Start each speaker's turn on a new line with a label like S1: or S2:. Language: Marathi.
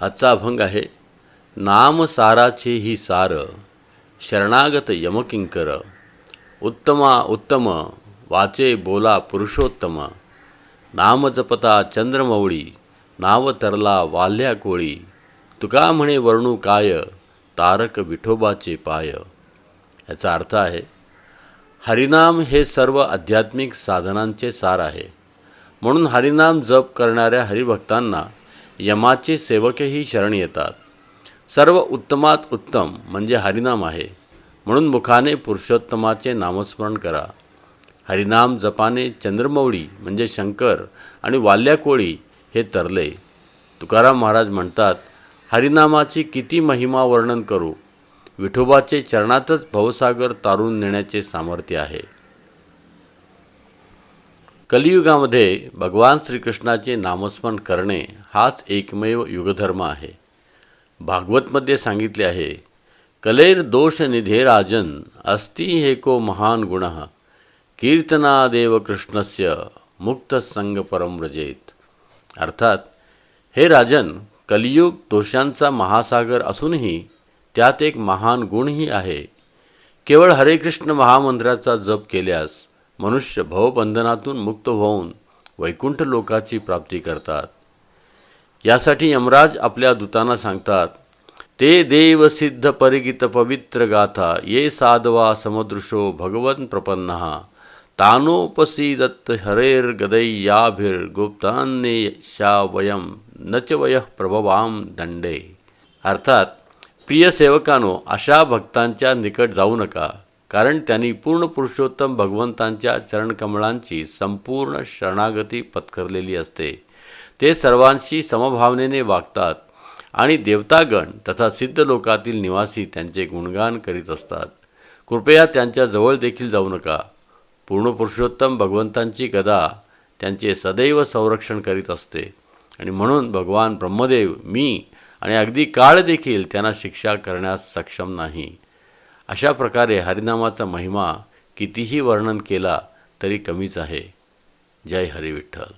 S1: आजचा अभंग आहे. नाम साराचे ही सार शरणागत यमकिंकर उत्तमा उत्तम वाचे बोला पुरुषोत्तम नाम जपता चंद्रमौळी नाव तरला वाल्या कोळी तुका म्हणे वर्णू काय तारक विठोबाचे पाय. याचा अर्थ आहे हरिनाम हे सर्व आध्यात्मिक साधनांचे सार आहे. म्हणून हरिनाम जप करणाऱ्या हरिभक्तांना यमाचे सेवकही शरण येतात. सर्व उत्तमात उत्तम म्हणजे हरिनाम आहे. म्हणून मुखाने पुरुषोत्तमाचे नामस्मरण करा. हरिनाम जपाने चंद्रमौळी म्हणजे शंकर आणि वाल्याकोळी हे तरले. तुकाराम महाराज म्हणतात हरिनामाची किती महिमा वर्णन करू? विठोबाचे चरणातच भवसागर तारून नेण्याचे सामर्थ्य आहे. कलियुगामध्ये भगवान श्रीकृष्णाचे नामस्मरण करणे हाच एकमेव युगधर्म आहे. भागवतमध्ये सांगितले आहे कलेर दोष निधे राजन अस्ति हेको महान गुण कीर्तनादेव कृष्णस्य मुक्त संग परम व्रजेत। अर्थात हे राजन कलियुग दोषांचा महासागर असूनही त्यात एक महान गुणही आहे. केवळ हरे कृष्ण महामंत्राचा जप केल्यास मनुष्य भवबंधनातून मुक्त होऊन वैकुंठ लोकाची प्राप्ती करतात. यासाठी यमराज आपल्या दूतांना सांगतात ते देव सिद्ध परिगित पवित्र गाथा ये साधवा समदृशो भगवन प्रपन्न। तानोपसीदत्त हरेर गदैयाभिर गुप्तान्ने शा वयम नच वय प्रभवाम दंडे अर्थात प्रिय सेवकानो अशा भक्तांच्या निकट जाऊ नका. कारण त्यांनी पूर्ण पुरुषोत्तम भगवंतांच्या चरणकमळांची संपूर्ण शरणागती पत्करलेली असते. ते सर्वांशी समभावनेने वागतात आणि देवतागण तथा सिद्ध लोकातील निवासी त्यांचे गुणगान करीत असतात. कृपया त्यांच्या जवळ देखील जाऊ नका. पूर्ण पुरुषोत्तम भगवंतांची गदा त्यांचे सदैव संरक्षण करीत असते. आणि म्हणून भगवान ब्रह्मदेव मी आणि अगदी काळ देखील त्यांना शिक्षा करण्यास सक्षम नाही. अशा प्रकारे हरिनामाचा महिमा कितीही वर्णन केला तरी कमीच आहे. जय हरी विठ्ठल